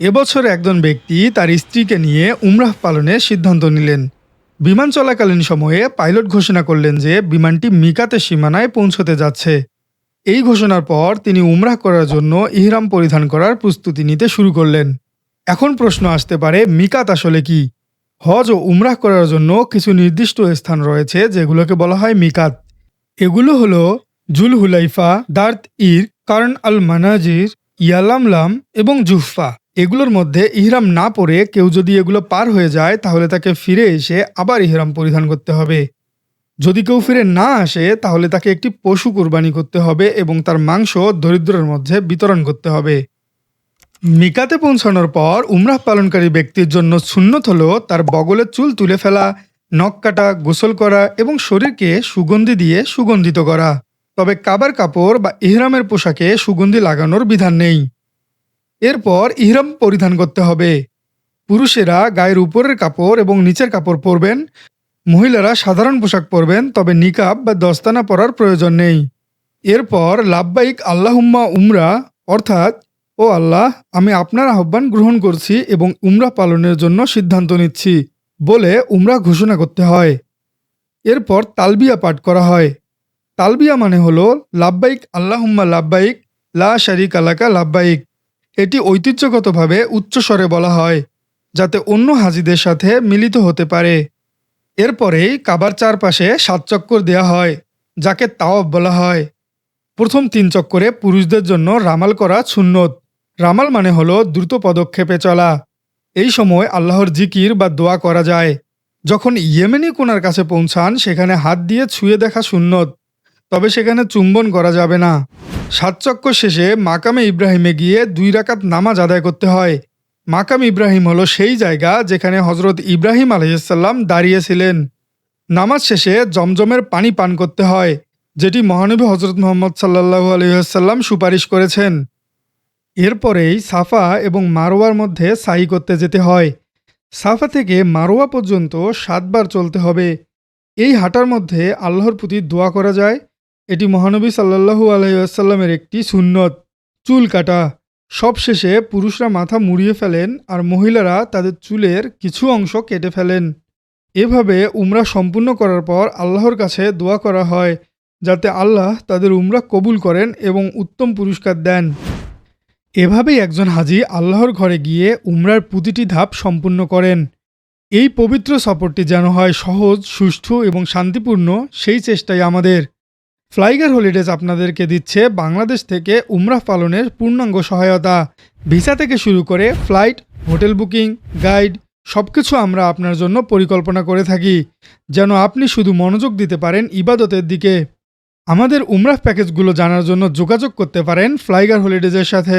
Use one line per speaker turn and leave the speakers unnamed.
এবছর একজন ব্যক্তি তার স্ত্রীকে নিয়ে উমরাহ পালনের সিদ্ধান্ত নিলেন। বিমান চলাকালীন সময়ে পাইলট ঘোষণা করলেন যে বিমানটি মিকাতের সীমানায় পৌঁছতে যাচ্ছে। এই ঘোষণার পর তিনি উমরাহ করার জন্য ইহরাম পরিধান করার প্রস্তুতি নিতে শুরু করলেন। এখন প্রশ্ন আসতে পারে, মিকাত আসলে কি? হজ ও উমরাহ করার জন্য কিছু নির্দিষ্ট স্থান রয়েছে যেগুলোকে বলা হয় মিকাত। এগুলো হলো জুল হুলাইফা দার্ত ইর কারণ আল মানাজির ইয়ালামলাম এবং জুফা এগুলোর মধ্যে ইহরাম না পরে কেউ যদি এগুলো পার হয়ে যায়, তাহলে তাকে ফিরে এসে আবার ইহরাম পরিধান করতে হবে। যদি কেউ ফিরে না আসে, তাহলে তাকে একটি পশু কোরবানি করতে হবে এবং তার মাংস দরিদ্রের মধ্যে বিতরণ করতে হবে। মিকাতে পৌঁছানোর পর উমরাহ পালনকারী ব্যক্তির জন্য সুন্নত হলো তার বগলের চুল তুলে ফেলা, নখ কাটা, গোসল করা এবং শরীরকে সুগন্ধি দিয়ে সুগন্ধিত করা। তবে কাবার কাপড় বা ইহরামের পোশাকে সুগন্ধি লাগানোর বিধান নেই। এরপর ইহরাম পরিধান করতে হবে। পুরুষেরা গায়ের উপরের কাপড় এবং নিচের কাপড় পরবেন। মহিলারা সাধারণ পোশাক পরবেন, তবে নিকাব বা দস্তানা পরার প্রয়োজন নেই। এরপর লাভবাইক আল্লাহুম্মা উমরা, অর্থাৎ, ও আল্লাহ, আমি আপনার আহ্বান গ্রহণ করছি এবং উমরা পালনের জন্য সিদ্ধান্ত নিচ্ছি বলে উমরা ঘোষণা করতে হয়। এরপর তালবিয়া পাঠ করা হয়। তালবিয়া মানে হলো লাভবাইক আল্লাহুম্মা লাভবাইক লা শারিক আলাকা লাভবাইক এটি ঐতিহ্যগতভাবে উচ্চস্বরে বলা হয়, যাতে অন্য হাজিদের সাথে মিলিত হতে পারে। এরপরেই কাবার চারপাশে সাত চক্কর দেয়া হয়, যাকে তাওয়াব বলা হয়। প্রথম তিন চক্করে পুরুষদের জন্য রামাল করা সুন্নত। রামাল মানে হলো দ্রুত পদক্ষেপে চলা। এই সময় আল্লাহর জিকির বা দোয়া করা যায়। যখন ইয়েমেনি কোনার কাছে পৌঁছান, সেখানে হাত দিয়ে ছুঁয়ে দেখা সুন্নত। তবে সেখানে চুম্বন করা যাবে না। সাত চক্কর শেষে মাকামে ইব্রাহিমে গিয়ে দুই রাকাত নামাজ আদায় করতে হয়। মাকাম ইব্রাহিম হলো সেই জায়গা যেখানে হজরত ইব্রাহিম আলহিসাল্লাম দাঁড়িয়েছিলেন। নামাজ শেষে জমজমের পানি পান করতে হয়, যেটি মহানবী হজরত মোহাম্মদ সাল্লাহু আলহিহাসাল্লাম সুপারিশ করেছেন। এরপরেই সাফা এবং মারোয়ার মধ্যে সাই করতে যেতে হয়। সাফা থেকে মারোয়া পর্যন্ত সাতবার চলতে হবে। এই হাঁটার মধ্যে আল্লাহর প্রতি দোয়া করা যায় এটি মহানবী সাল্লাহু আলহিহাসাল্লামের একটি সুন্নত। চুল কাটা। সবশেষে পুরুষরা মাথা মুড়িয়ে ফেলেন আর মহিলারা তাদের চুলের কিছু অংশ কেটে ফেলেন। এভাবে উমরা সম্পূর্ণ করার পর আল্লাহর কাছে দোয়া করা হয়, যাতে আল্লাহ তাদের উমরা কবুল করেন এবং উত্তম পুরস্কার দেন। এভাবেই একজন হাজি আল্লাহর ঘরে গিয়ে উমরার প্রতিটি ধাপ সম্পূর্ণ করেন। এই পবিত্র সফরটি যেন হয় সহজ, সুষ্ঠু এবং শান্তিপূর্ণ, সেই চেষ্টাই আমাদের। ফ্লাইগার হলিডেজ আপনাদেরকে দিচ্ছে বাংলাদেশ থেকে উমরাহ পালনের পূর্ণাঙ্গ সহায়তা। ভিসা থেকে শুরু করে ফ্লাইট, হোটেল বুকিং, গাইড সব কিছু আমরা আপনার জন্য পরিকল্পনা করে থাকি, যেন আপনি শুধু মনোযোগ দিতে পারেন ইবাদতের দিকে। আমাদের উমরাহ প্যাকেজগুলো জানার জন্য যোগাযোগ করতে পারেন ফ্লাইগার হলিডেজের সাথে।